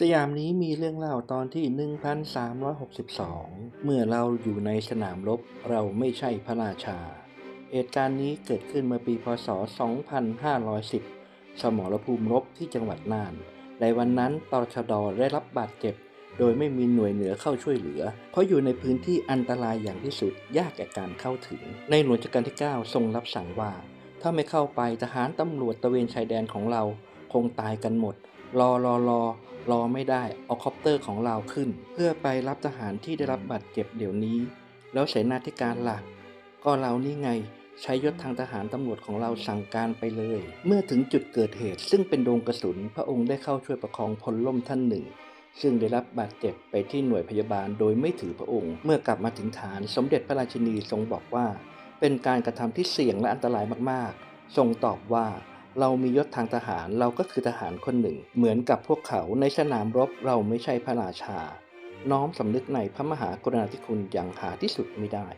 สยามนี้มีเรื่องเล่าตอนที่ 1362 เมื่อเราอยู่ในสนามรบเราไม่ใช่พระราชา เหตุการณ์นี้เกิดขึ้นเมื่อปีพศ 2510 สมรภูมิรบที่จังหวัดน่าน ในวันนั้นตชดได้รับบาดเจ็บ โดยไม่มีหน่วยเหนือเข้าช่วยเหลือ เพราะอยู่ในพื้นที่อันตรายอย่างที่สุดยากแก่การเข้าถึง ในหลวงรัชกาลที่ 9 ทรงรับสั่งว่า ถ้าไม่เข้าไปทหารตำรวจตะเวนชายแดนของเรา คงตายกันหมด รอรอรอรอไม่ได้เอาคอปเตอร์ของเราขึ้น เพื่อไปรับทหารที่ได้รับบาดเจ็บเดี๋ยวนี้ แล้วเสนาธิการล่ะก็เรานี่ไงใช้ยศทางทหารตำรวจของเราสั่งการไปเลย เมื่อถึงจุดเกิดเหตุ ซึ่งเป็นโดงกระสุน พระองค์ได้เข้าช่วยประคองพลล่มท่านหนึ่ง ซึ่งได้รับบาดเจ็บไปที่หน่วยพยาบาลโดยไม่ถือพระองค์ เมื่อกลับมาถึงฐานสมเด็จพระราชินีทรงบอกว่า เป็นการกระทำที่เสี่ยงและอันตรายมากๆ ทรงตอบว่า เรามียศทางทหารเราก็คือทหารคนหนึ่ง เหมือนกับพวกเขาในสนามรบเราไม่ใช่พระราชา น้อมสำนึกในพระมหากรุณาธิคุณอย่างหาที่สุดไม่ได้